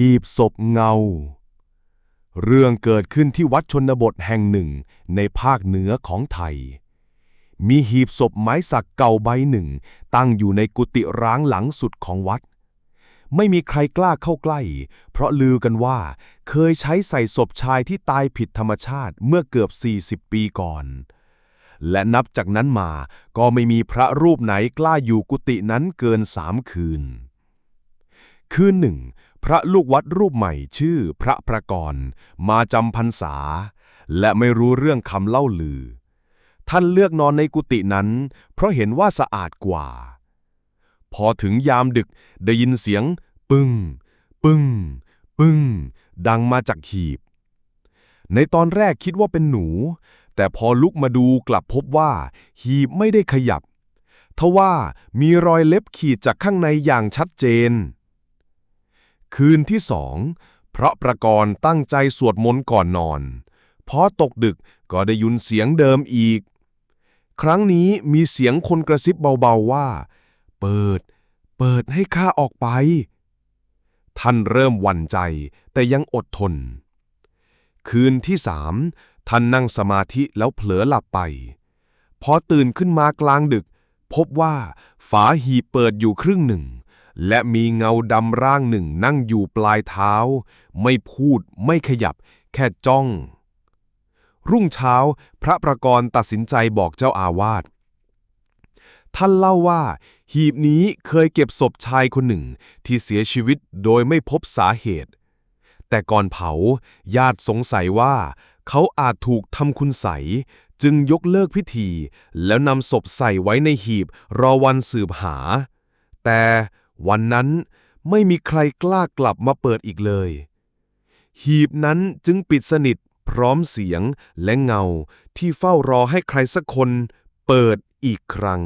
หีบศพเงา เรื่องเกิดขึ้นที่วัดชนบทแห่งหนึ่งในภาคเหนือของไทย มีหีบศพไม้สักเก่าใบหนึ่ง ตั้งอยู่ในกุฏิร้างหลังสุดของวัด ไม่มีใครกล้าเข้าใกล้ เพราะลือกันว่าเคยใช้ใส่ศพชายที่ตายผิดธรรมชาติเมื่อเกือบ 40 ปีก่อน และนับจากนั้นมาก็ไม่มีพระรูปไหนกล้าอยู่กุฏินั้นเกินสามคืน คืนหนึ่ง พระลูกวัดรูปใหม่ชื่อพระประกรณ์มาจำพรรษา และไม่รู้เรื่องคำเล่าลือ ท่านเลือกนอนในกุฏินั้น เพราะเห็นว่าสะอาดกว่า พอถึงยามดึกได้ยินเสียง ปึ้ง ปึ้ง ปึ้ง ดังมาจากหีบ ในตอนแรกคิดว่าเป็นหนู แต่พอลุกมาดูกลับพบว่า หีบไม่ได้ขยับทว่ามีรอยเล็บขีดจากข้างในอย่างชัดเจน คืนที่สองพระประกรณ์ตั้งใจสวดมนต์ก่อนนอน พอตกดึกก็ได้ยินเสียงเดิมอีก ครั้งนี้มีเสียงคนกระซิบเบาๆว่า เปิด เปิดให้ข้าออกไป ท่านเริ่มหวั่นใจแต่ยังอดทน คืนที่สามท่านนั่งสมาธิแล้วเผลอหลับไป พอตื่นขึ้นมากลางดึก พบว่าฝาหีบเปิดอยู่ครึ่งหนึ่ง และมีเงาดำร่างหนึ่งนั่งอยู่ปลายเท้า ไม่พูดไม่ขยับ แค่จ้อง รุ่งเช้า พระประกรณ์ตัดสินใจบอกเจ้าอาวาสท่านเล่าว่า หีบนี้เคยเก็บศพชายคนหนึ่งที่เสียชีวิตโดยไม่พบสาเหตุ แต่ก่อนเผาญาติสงสัยว่า เขาอาจถูกทำคุณใสยจึงยกเลิกพิธี แล้วนำศพใส่ไว้ในหีบรอวันสืบหา แต่ วันนั้นไม่มีใครกล้ากลับมาเปิดอีกเลย หีบนั้นจึงปิดสนิทพร้อมเสียงและเงาที่เฝ้ารอให้ใครสักคนเปิดอีกครั้ง